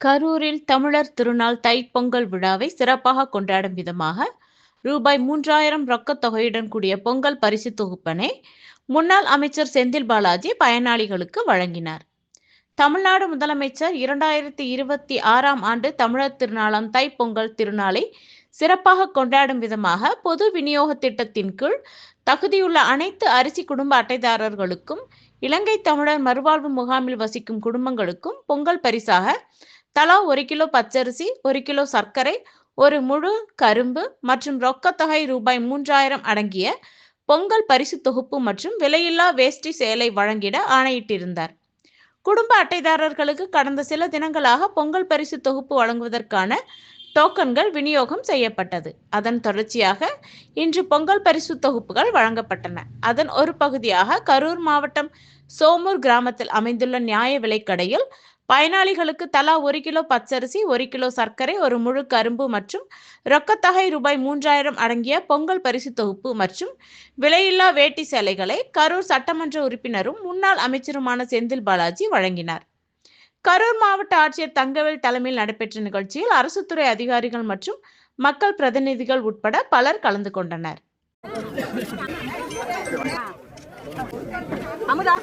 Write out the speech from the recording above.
கரூரில் தமிழர் திருநாள் தைப்பொங்கல் விழாவை சிறப்பாக கொண்டாடும் விதமாக ரூபாய் மூன்றாயிரம் ரொக்கத் தொகையுடன் கூடிய பொங்கல் பரிசு தொகுப்பனை முன்னாள் அமைச்சர் செந்தில் பாலாஜி பயனாளிகளுக்கு வழங்கினார். தமிழ்நாடு முதலமைச்சர் இரண்டாயிரத்தி இருபத்தி ஆறாம் ஆண்டு தமிழர் திருநாளாம் தைப்பொங்கல் திருநாளை சிறப்பாக கொண்டாடும் விதமாக பொது விநியோக திட்டத்தின் கீழ் தகுதியுள்ள அனைத்து அரிசி குடும்ப அட்டைதாரர்களுக்கும் இலங்கை தமிழர் மறுவாழ்வு முகாமில் வசிக்கும் குடும்பங்களுக்கும் பொங்கல் பரிசாக தலா ஒரு கிலோ பச்சரிசி ஒரு கிலோ சர்க்கரை ஒரு முழு கரும்பு மற்றும் ரொக்கத்தொகை ரூபாய் மூன்றாயிரம் அடங்கிய பொங்கல் பரிசு தொகுப்பு மற்றும் விலையில்லா வேஷ்டி சேலை வழங்கிட ஆணையிட்டிருந்தார். குடும்ப அட்டைதாரர்களுக்கு கடந்த சில தினங்களாக பொங்கல் பரிசு தொகுப்பு வழங்குவதற்கான டோக்கன்கள் விநியோகம் செய்யப்பட்டது. அதன் தொடர்ச்சியாக இன்று பொங்கல் பரிசு தொகுப்புகள் வழங்கப்பட்டன. அதன் ஒரு பகுதியாக கரூர் மாவட்டம் சோமூர் கிராமத்தில் அமைந்துள்ள நியாய விலைக்கடையில் பயனாளிகளுக்கு தலா ஒரு கிலோ பச்சரிசி ஒரு கிலோ சர்க்கரை ஒரு முழு கரும்பு மற்றும் ரொக்கத்தகை ரூபாய் மூன்றாயிரம் அடங்கிய பொங்கல் பரிசு தொகுப்பு மற்றும் விலையில்லா வேட்டி சேலைகளை கரூர் சட்டமன்ற உறுப்பினரும் முன்னாள் அமைச்சருமான செந்தில் பாலாஜி வழங்கினார். கரூர் மாவட்ட ஆட்சியர் தங்கவேல் தலைமையில் நடைபெற்ற நிகழ்ச்சியில் அரசு துறை அதிகாரிகள் மற்றும் மக்கள் பிரதிநிதிகள் உட்பட பலர் கலந்து கொண்டனர். அமுதா.